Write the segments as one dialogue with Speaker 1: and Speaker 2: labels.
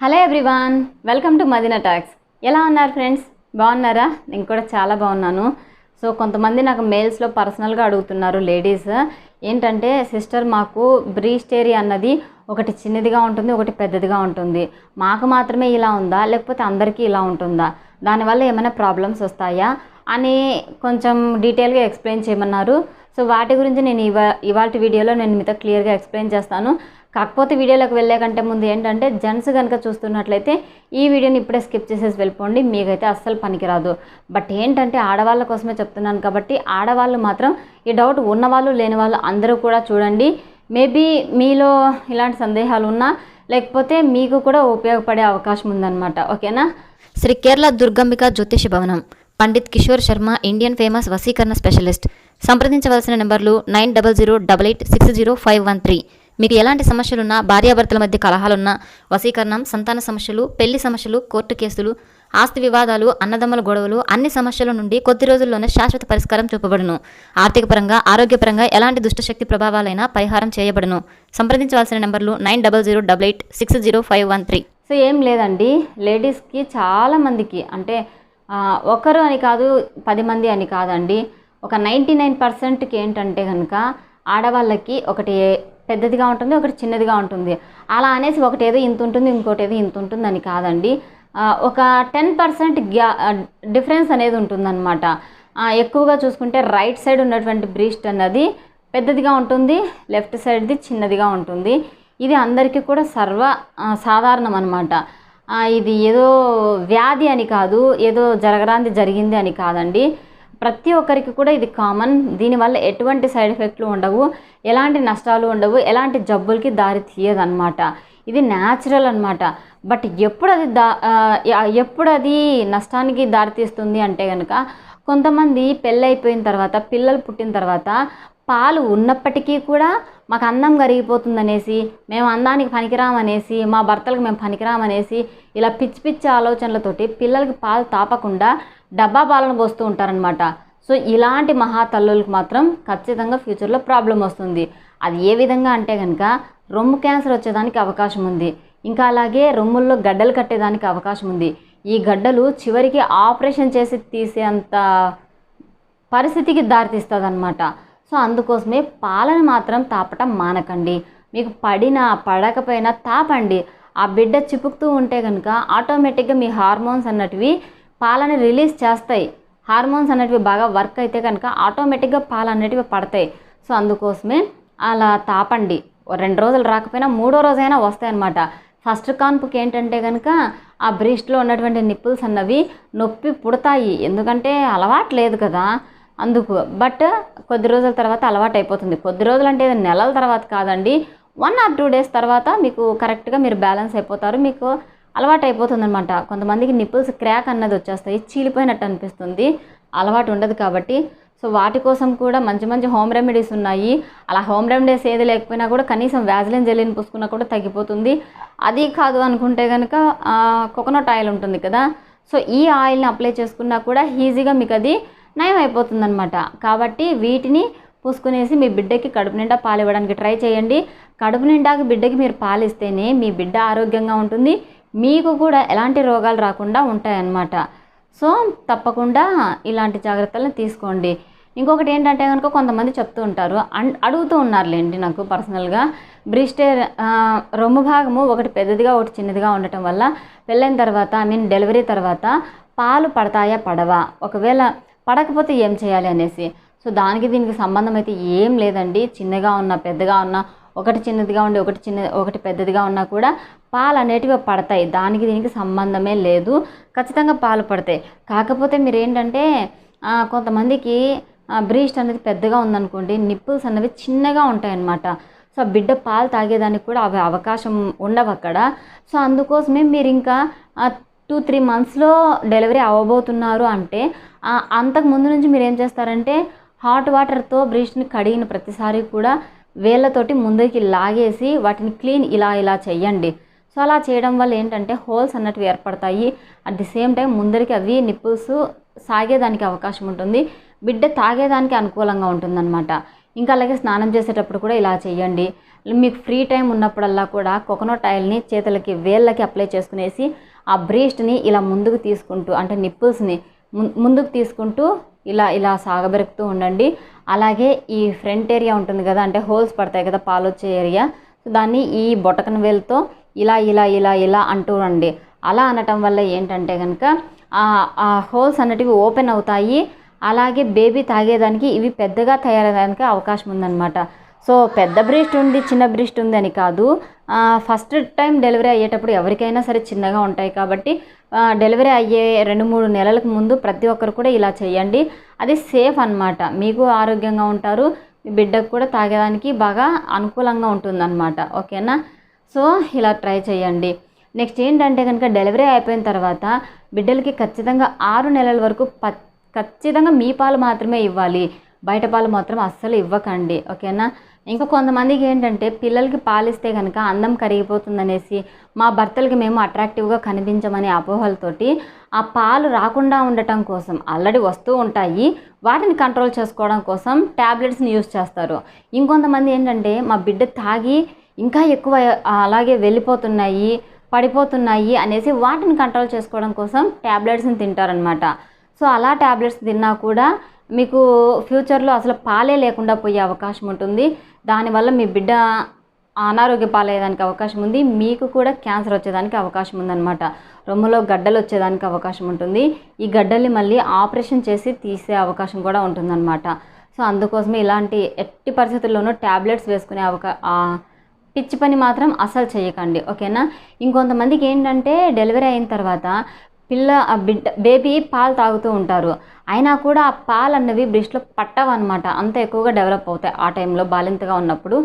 Speaker 1: Hello everyone welcome to Madina talks. ఎలా ఉన్నారు friends? బాగున్నారా? నేను కూడా చాలా బాగున్నాను. సో కొంతమంది నాకు మెయిల్స్లో పర్సనల్గా అడుగుతున్నారు లేడీస్ ఏంటంటే సిస్టర్ మాకు బ్రీస్టేరి అన్నది ఒకటి చిన్నదిగా ఉంటుంది ఒకటి పెద్దదిగా ఉంటుంది. మాకు మాత్రమే ఇలా ఉందా? లేకపోతే అందరికీ ఇలా ఉంటుందా? దానివల్ల ఏమైనా ప్రాబ్లమ్స్ వస్తాయా? అని కొంచెం డీటెయిల్గా ఎక్స్ప్లెయిన్ చేయమన్నారు. సో వాటి గురించి నేను ఇవా ఇవాళ వీడియోలో నేను మీతో క్లియర్గా ఎక్స్ప్లెయిన్ చేస్తాను. కాకపోతే వీడియోలోకి వెళ్ళే కంటే ముందు ఏంటంటే జెంట్స్ కనుక చూస్తున్నట్లయితే ఈ వీడియోని ఇప్పుడే స్కిప్ చేసేసి వెళ్ళిపోండి మీకైతే అస్సలు పనికిరాదు. బట్ ఏంటంటే ఆడవాళ్ళ కోసమే చెప్తున్నాను కాబట్టి ఆడవాళ్ళు మాత్రం ఈ డౌట్ ఉన్నవాళ్ళు లేని వాళ్ళు అందరూ కూడా చూడండి. మేబీ మీలో ఇలాంటి సందేహాలు ఉన్నా లేకపోతే మీకు కూడా ఉపయోగపడే అవకాశం ఉందన్నమాట. ఓకేనా?
Speaker 2: శ్రీ కేరళ దుర్గంబిక జ్యోతిష భవనం. పండిత్ కిషోర్ శర్మ ఇండియన్ ఫేమస్ వసీకరణ స్పెషలిస్ట్. సంప్రదించవలసిన నెంబర్లు nine double zero double eight six zero five one three. మీకు ఎలాంటి సమస్యలున్నా భార్యాభర్తల మధ్య కలహాలున్నా వసీకరణం సంతాన సమస్యలు పెళ్ళి సమస్యలు కోర్టు కేసులు ఆస్తి వివాదాలు అన్నదమ్ముల గొడవలు అన్ని సమస్యల నుండి కొద్ది రోజుల్లోనే శాశ్వత పరిష్కారం చూపబడును. ఆర్థికపరంగా ఆరోగ్యపరంగా ఎలాంటి దుష్టశక్తి ప్రభావాలైనా పరిహారం చేయబడును. సంప్రదించవలసిన నెంబర్లు nine double zero double eight six zero five one three.
Speaker 1: So ఏం లేదండి. లేడీస్కి చాలామందికి అంటే ఒకరు అని కాదు పది మంది అని కాదండి. ఒక నైంటీ నైన్ పర్సెంట్కి ఏంటంటే కనుక ఆడవాళ్ళకి ఒకటి పెద్దదిగా ఉంటుంది ఒకటి చిన్నదిగా ఉంటుంది. అలా అనేసి ఒకటి ఏదో ఇంత ఉంటుంది ఇంకోటి ఏదో ఇంత ఉంటుంది అని కాదండి ఒక టెన్ పర్సెంట్ గ్యా డిఫరెన్స్ అనేది ఉంటుందన్నమాట. ఎక్కువగా చూసుకుంటే రైట్ సైడ్ ఉన్నటువంటి బ్రీస్ట్ అన్నది పెద్దదిగా ఉంటుంది లెఫ్ట్ సైడ్ది చిన్నదిగా ఉంటుంది. ఇది అందరికీ కూడా సర్వ సాధారణం అనమాట ఇది ఏదో వ్యాధి అని కాదు ఏదో జరగరాంది జరిగింది అని కాదండి. ప్రతి ఒక్కరికి కూడా ఇది కామన్ దీనివల్ల ఎటువంటి సైడ్ ఎఫెక్ట్లు ఉండవు. ఎలాంటి నష్టాలు ఉండవు. ఎలాంటి జబ్బులకి దారి తీయదన్నమాట. ఇది న్యాచురల్ అనమాట బట్ ఎప్పుడు అది దా ఎప్పుడు అది నష్టానికి దారితీస్తుంది అంటే కనుక కొంతమంది పెళ్ళైపోయిన తర్వాత పిల్లలు పుట్టిన తర్వాత పాలు ఉన్నప్పటికీ కూడా మాకు అందం కరిగిపోతుందనేసి మేము అందానికి పనికిరామనేసి మా భర్తలకు మేము పనికిరామనేసి ఇలా పిచ్చి పిచ్చి ఆలోచనలతోటి పిల్లలకి పాలు తాపకుండా డబ్బా పాలను పోస్తూ ఉంటారనమాట సో ఇలాంటి మహాతల్లులకు మాత్రం ఖచ్చితంగా ఫ్యూచర్లో ప్రాబ్లం వస్తుంది. అది ఏ విధంగా అంటే కనుక రొమ్ము క్యాన్సర్ వచ్చేదానికి అవకాశం ఉంది. ఇంకా అలాగే రొమ్ముల్లో గడ్డలు కట్టేదానికి అవకాశం ఉంది. ఈ గడ్డలు చివరికి ఆపరేషన్ చేసి తీసేంత పరిస్థితికి దారితీస్తుంది అనమాట సో అందుకోసమే పాలను మాత్రం తాపటం మానకండి. మీకు పడినా పడకపోయినా తాపండి. ఆ బిడ్డ చిపుకుతూ ఉంటే కనుక ఆటోమేటిక్గా మీ హార్మోన్స్ అన్నటివి పాలని రిలీజ్ చేస్తాయి. హార్మోన్స్ అనేటివి బాగా వర్క్ అయితే కనుక ఆటోమేటిక్గా పాలు అనేటివి పడతాయి. సో అందుకోసమే అలా తాపండి. ఓ రెండు రోజులు రాకపోయినా మూడో రోజైనా వస్తాయన్నమాట. ఫస్ట్ కాన్పుకి ఏంటంటే కనుక ఆ బ్రీస్ట్లో ఉన్నటువంటి నిప్పుల్స్ అన్నవి నొప్పి పుడతాయి. ఎందుకంటే అలవాటు లేదు కదా. అందుకు. బట్ కొద్ది రోజుల తర్వాత అలవాటు అయిపోతుంది కొద్ది రోజులు అంటే నెలల తర్వాత కాదండి. వన్ ఆర్ టూ డేస్ తర్వాత మీకు కరెక్ట్గా మీరు బ్యాలెన్స్ అయిపోతారు. మీకు అలవాటు అయిపోతుంది అనమాట కొంతమందికి నిప్పుల్స్ క్రాక్ అన్నది వచ్చేస్తాయి. చీలిపోయినట్టు అనిపిస్తుంది. అలవాటు ఉండదు కాబట్టి. సో వాటి కోసం కూడా మంచి మంచి హోమ్ రెమెడీస్ ఉన్నాయి. అలా హోమ్ రెమెడీస్ ఏది లేకపోయినా కూడా కనీసం వ్యాజిలిన్ జెల్లిని పూసుకున్నా కూడా తగ్గిపోతుంది. అది కాదు అనుకుంటే కనుక కోకోనట్ ఆయిల్ ఉంటుంది కదా. సో ఈ ఆయిల్ని అప్లై చేసుకున్నా కూడా ఈజీగా మీకు అది నయం అయిపోతుందన్నమాట కాబట్టి వీటిని పూసుకునేసి మీ బిడ్డకి కడుపు నిండా పాలు ఇవ్వడానికి ట్రై చేయండి. కడుపు నిండాకి బిడ్డకి మీరు పాలిస్తేనే మీ బిడ్డ ఆరోగ్యంగా ఉంటుంది. మీకు కూడా ఎలాంటి రోగాలు రాకుండా ఉంటాయన్నమాట. సో తప్పకుండా ఇలాంటి జాగ్రత్తలను తీసుకోండి. ఇంకొకటి ఏంటంటే కనుక కొంతమంది చెప్తూ ఉంటారు. అడుగుతూ ఉన్నారులేండి నాకు పర్సనల్గా. బ్రిస్టే రొమ్ము భాగము ఒకటి పెద్దదిగా ఒకటి చిన్నదిగా ఉండటం వల్ల పెళ్ళైన తర్వాత ఐ మీన్ డెలివరీ తర్వాత పాలు పడతాయా పడవా? ఒకవేళ పడకపోతే ఏం చేయాలి అనేసి. సో దానికి దీనికి సంబంధం అయితే ఏం లేదండి. చిన్నగా ఉన్నా పెద్దగా ఉన్నా ఒకటి చిన్నదిగా ఉండి ఒకటి చిన్న ఒకటి పెద్దదిగా ఉన్నా కూడా పాలు అనేటివి పడతాయి. దానికి దీనికి సంబంధమే లేదు. ఖచ్చితంగా పాలు పడతాయి. కాకపోతే మీరు ఏంటంటే కొంతమందికి బ్రీస్ట్ అనేది పెద్దగా ఉందనుకోండి నిప్పుల్స్ అనేవి చిన్నగా ఉంటాయి అన్నమాట సో ఆ బిడ్డ పాలు తాగేదానికి కూడా అవి అవకాశం ఉండవు అక్కడ సో అందుకోసమే మీరు ఇంకా టూ త్రీ మంత్స్లో డెలివరీ అవ్వబోతున్నారు అంటే అంతకు ముందు నుంచి మీరు ఏం చేస్తారంటే హాట్ వాటర్తో బ్రిష్ని కడిగిన ప్రతిసారి కూడా వేళ్ళతోటి ముందుకి లాగేసి వాటిని క్లీన్ ఇలా ఇలా చేయండి సో అలా చేయడం వల్ల ఏంటంటే హోల్స్ అన్నట్టు ఏర్పడతాయి. అట్ ది సేమ్ టైం ముందరికి అవి నిప్పుల్స్ సాగేదానికి అవకాశం ఉంటుంది. బిడ్డ తాగేదానికి అనుకూలంగా ఉంటుందన్నమాట. ఇంకా అలాగే స్నానం చేసేటప్పుడు కూడా ఇలా చేయండి మీకు ఫ్రీ టైం ఉన్నప్పుడల్లా కూడా కోకోనట్ ఆయిల్ని చేతులకి వేళ్ళకి అప్లై చేసుకునేసి ఆ బ్రేస్ట్ని ఇలా ముందుకు తీసుకుంటూ అంటే నిప్పుల్స్ని ముందుకు తీసుకుంటూ ఇలా ఇలా సాగబెరుకుతూ ఉండండి. అలాగే ఈ ఫ్రంట్ ఏరియా ఉంటుంది కదా అంటే హోల్స్ పడతాయి కదా పాలు వచ్చే ఏరియా సో దాన్ని ఈ బొటకన వేలుతో ఇలా ఇలా ఇలా ఇలా అంటూ రండి అలా అనటం వల్ల ఏంటంటే కనుక ఆ హోల్స్ అనేటివి ఓపెన్ అవుతాయి. అలాగే బేబీ తాగేదానికి ఇవి పెద్దగా తయారయ్యడానికి అవకాశం ఉందన్నమాట. సో పెద్ద బ్రెస్ట్ ఉంది చిన్న బ్రెస్ట్ ఉంది అని కాదు. ఫస్ట్ టైం డెలివరీ అయ్యేటప్పుడు ఎవరికైనా సరే చిన్నగా ఉంటాయి కాబట్టి డెలివరీ అయ్యే రెండు మూడు నెలలకు ముందు ప్రతి ఒక్కరు కూడా ఇలా చేయండి. అది సేఫ్ అన్నమాట. మీకు ఆరోగ్యంగా ఉంటారు మీ బిడ్డకు కూడా తాగేదానికి బాగా అనుకూలంగా ఉంటుందన్నమాట. ఓకేనా? సో ఇలా ట్రై చేయండి. నెక్స్ట్ ఏంటంటే కనుక డెలివరీ అయిపోయిన తర్వాత బిడ్డలకి ఖచ్చితంగా ఆరు నెలల వరకు ప ఖచ్చితంగా మీ పాలు మాత్రమే ఇవ్వాలి. బయట పాలు మాత్రం అస్సలు ఇవ్వకండి. ఓకేనా? ఇంకా కొంతమందికి ఏంటంటే పిల్లలకి పాలిస్తే కనుక అందం కరిగిపోతుందనేసి మా భర్తలకి మేము అట్రాక్టివ్గా కనిపించమనే అపోహలతోటి ఆ పాలు రాకుండా ఉండటం కోసం ఆల్రెడీ వస్తూ ఉంటాయి. వాటిని కంట్రోల్ చేసుకోవడం కోసం ట్యాబ్లెట్స్ని యూస్ చేస్తారు. ఇంకొంతమంది ఏంటంటే మా బిడ్డ తాగి ఇంకా ఎక్కువ అలాగే వెళ్ళిపోతున్నాయి పడిపోతున్నాయి అనేసి వాటిని కంట్రోల్ చేసుకోవడం కోసం ట్యాబ్లెట్స్ని తింటారనమాట సో అలా ట్యాబ్లెట్స్ తిన్నా కూడా మీకు ఫ్యూచర్లో అసలు పాలే లేకుండా పోయే అవకాశం ఉంటుంది. దానివల్ల మీ బిడ్డ అనారోగ్య పాలయ్యేదానికి అవకాశం ఉంది. మీకు కూడా క్యాన్సర్ వచ్చేదానికి అవకాశం ఉందన్నమాట. రొమ్ములో గడ్డలు వచ్చేదానికి అవకాశం ఉంటుంది. ఈ గడ్డల్ని మళ్ళీ ఆపరేషన్ చేసి తీసే అవకాశం కూడా ఉంటుందన్నమాట. సో అందుకోసమే ఇలాంటి ఎట్టి పరిస్థితుల్లోనూ ట్యాబ్లెట్స్ వేసుకునే అవకా పిచ్చి పని మాత్రం అసలు చేయకండి. ఓకేనా? ఇంకొంతమందికి ఏంటంటే డెలివరీ అయిన తర్వాత పిల్ల ఆ బిడ్డ బేబీ పాలు తాగుతూ ఉంటారు. అయినా కూడా ఆ పాలు అన్నవి బ్రెస్ట్లో పట్టవన్నమాట. అంత ఎక్కువగా డెవలప్ అవుతాయి ఆ టైంలో బాలింతగా ఉన్నప్పుడు.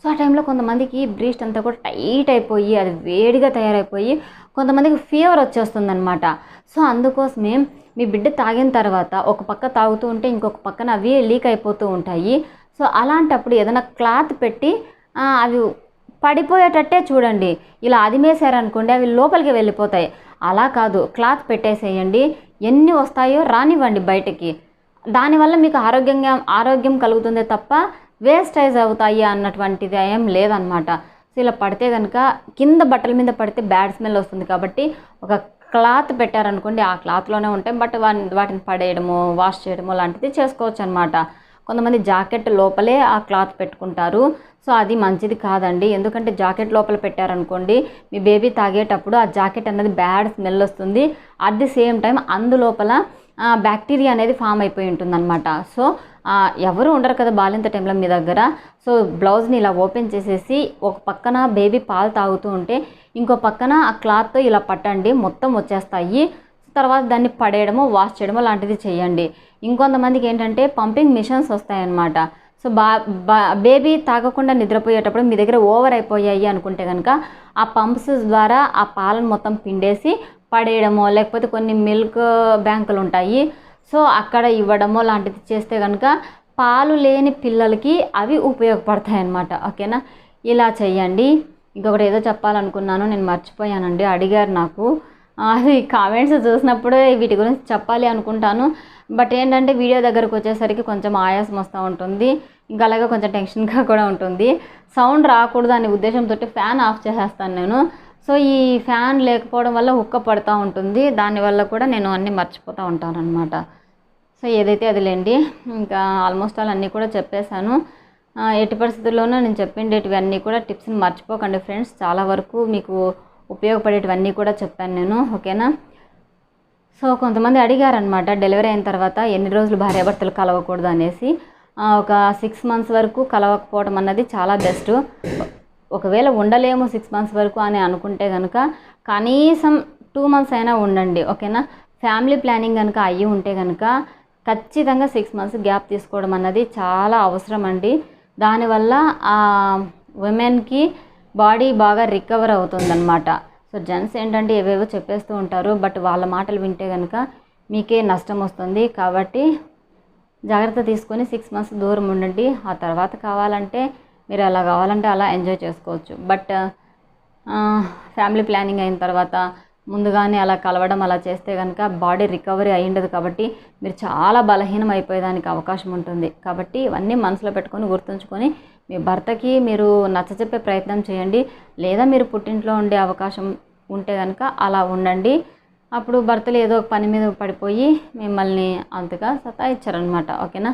Speaker 1: సో ఆ టైంలో కొంతమందికి బ్రీస్ట్ అంతా కూడా టైట్ అయిపోయి అది వేడిగా తయారైపోయి కొంతమందికి ఫీవర్ వచ్చేస్తుందన్నమాట. సో అందుకోసమే మీ బిడ్డ తాగిన తర్వాత ఒక పక్క తాగుతూ ఉంటే ఇంకొక పక్కన అవి లీక్ అయిపోతూ ఉంటాయి. సో అలాంటప్పుడు ఏదైనా క్లాత్ పెట్టి అవి పడిపోయేటట్టే చూడండి. ఇలా అదిమేశారనుకోండి అవి లోపలికి వెళ్ళిపోతాయి. అలా కాదు. క్లాత్ పెట్టేసేయండి. ఎన్ని వస్తాయో రానివ్వండి బయటకి. దానివల్ల మీకు ఆరోగ్యంగా ఆరోగ్యం కలుగుతుందే తప్ప వేస్టైజ్ అవుతాయి అన్నటువంటిది ఏం లేదనమాట సో ఇలా పడితే కనుక కింద బట్టల మీద పడితే బ్యాడ్ స్మెల్ వస్తుంది కాబట్టి ఒక క్లాత్ పెట్టారనుకోండి ఆ క్లాత్లోనే ఉంటాయి బట్ వాటిని పడేయడము వాష్ చేయడము లాంటిది చేసుకోవచ్చు అనమాట కొంతమంది జాకెట్ లోపలే ఆ క్లాత్ పెట్టుకుంటారు. సో అది మంచిది కాదండి. ఎందుకంటే జాకెట్ లోపల పెట్టారనుకోండి మీ బేబీ తాగేటప్పుడు ఆ జాకెట్ అనేది బ్యాడ్ స్మెల్ వస్తుంది. అట్ ది సేమ్ టైం అందులోపల బ్యాక్టీరియా అనేది ఫామ్ అయిపోయి ఉంటుందన్నమాట. సో ఎవరు ఉండరు కదా బాలింత టైంలో మీ దగ్గర. సో బ్లౌజ్ని ఇలా ఓపెన్ చేసేసి ఒక పక్కన బేబీ పాలు తాగుతూ ఉంటే ఇంకో పక్కన ఆ క్లాత్తో ఇలా పట్టండి మొత్తం వచ్చేస్తాయి. తర్వాత దాన్ని పడేయడము వాష్ చేయడము లాంటిది చేయండి. ఇంకొంతమందికి ఏంటంటే పంపింగ్ మిషన్స్ వస్తాయన్నమాట. సో బా బా బేబీ తాగకుండా నిద్రపోయేటప్పుడు మీ దగ్గర ఓవర్ అయిపోయాయి అనుకుంటే కనుక ఆ పంప్స్ ద్వారా ఆ పాలను మొత్తం పిండేసి పడేయడమో లేకపోతే కొన్ని మిల్క్ బ్యాంకులు ఉంటాయి. సో అక్కడ ఇవ్వడమో లాంటిది చేస్తే కనుక పాలు లేని పిల్లలకి అవి ఉపయోగపడతాయి అన్నమాట ఓకేనా? ఇలా చేయండి ఇంకొకటి ఏదో చెప్పాలనుకున్నాను నేను మర్చిపోయానండి. అడిగారు నాకు. అది కామెంట్స్ చూసినప్పుడు వీటి గురించి చెప్పాలి అనుకుంటాను. బట్ ఏంటంటే వీడియో దగ్గరకు వచ్చేసరికి కొంచెం ఆయాసం వస్తూ ఉంటుంది. ఇంకా అలాగే కొంచెం టెన్షన్గా కూడా ఉంటుంది. సౌండ్ రాకూడదు అనే ఉద్దేశంతో ఫ్యాన్ ఆఫ్ చేసేస్తాను నేను. సో ఈ ఫ్యాన్ లేకపోవడం వల్ల ఉక్క పడుతూ ఉంటుంది. దానివల్ల కూడా నేను అన్నీ మర్చిపోతూ ఉంటాను అనమాట సో ఏదైతే అదిలేండి ఇంకా ఆల్మోస్ట్ ఆల్ అన్నీ కూడా చెప్పేశాను. ఎట్టి పరిస్థితుల్లోనూ నేను చెప్పిండేటివన్నీ కూడా టిప్స్ని మర్చిపోకండి ఫ్రెండ్స్. చాలా వరకు మీకు ఉపయోగపడేటివన్నీ కూడా చెప్పాను నేను. ఓకేనా? సో కొంతమంది అడిగారనమాట డెలివరీ అయిన తర్వాత ఎన్ని రోజులు భార్యాభర్తలు కలవకూడదు అనేసి. ఒక సిక్స్ మంత్స్ వరకు కలవకపోవడం అన్నది చాలా బెస్ట్. ఒకవేళ ఉండలేము సిక్స్ మంత్స్ వరకు అని అనుకుంటే కనుక కనీసం టూ మంత్స్ అయినా ఉండండి ఓకేనా? ఫ్యామిలీ ప్లానింగ్ కనుక అయ్యి ఉంటే కనుక ఖచ్చితంగా సిక్స్ మంత్స్ గ్యాప్ తీసుకోవడం అన్నది చాలా అవసరం అండి. దానివల్ల ఆ ఉమెన్కి బాడీ బాగా రికవర్ అవుతుందన్నమాట. సో జెంట్స్ ఏంటంటే ఏవేవో చెప్పేస్తూ ఉంటారు బట్ వాళ్ళ మాటలు వింటే కనుక మీకే నష్టం వస్తుంది. కాబట్టి జాగ్రత్త తీసుకొని సిక్స్ మంత్స్ దూరం ఉండండి. ఆ తర్వాత కావాలంటే మీరు అలా కావాలంటే అలా ఎంజాయ్ చేసుకోవచ్చు. బట్ ఫ్యామిలీ ప్లానింగ్ అయిన తర్వాత ముందుగానే అలా కలవడం అలా చేస్తే కనుక బాడీ రికవరీ అయి ఉండదు కాబట్టి మీరు చాలా బలహీనం అయిపోయేదానికి అవకాశం ఉంటుంది. కాబట్టి ఇవన్నీ మనసులో పెట్టుకొని గుర్తుంచుకొని మీ భర్తకి మీరు నచ్చజెప్పే ప్రయత్నం చేయండి. లేదా మీరు పుట్టింట్లో ఉండే అవకాశం ఉంటే కనుక అలా ఉండండి. అప్పుడు భర్తలు ఏదో ఒక పని మీద పడిపోయి మిమ్మల్ని అంతగా సతాయిచ్చారనమాట ఓకేనా?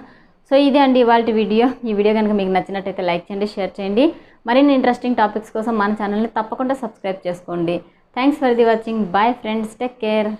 Speaker 1: సో ఇదే అండి ఇవాళ వీడియో. ఈ వీడియో కనుక మీకు నచ్చినట్టయితే లైక్ చేయండి షేర్ చేయండి. మరిన్ని ఇంట్రెస్టింగ్ టాపిక్స్ కోసం మన ఛానల్ని తప్పకుండా సబ్స్క్రైబ్ చేసుకోండి. Thanks for the watching. Bye friends. Take care.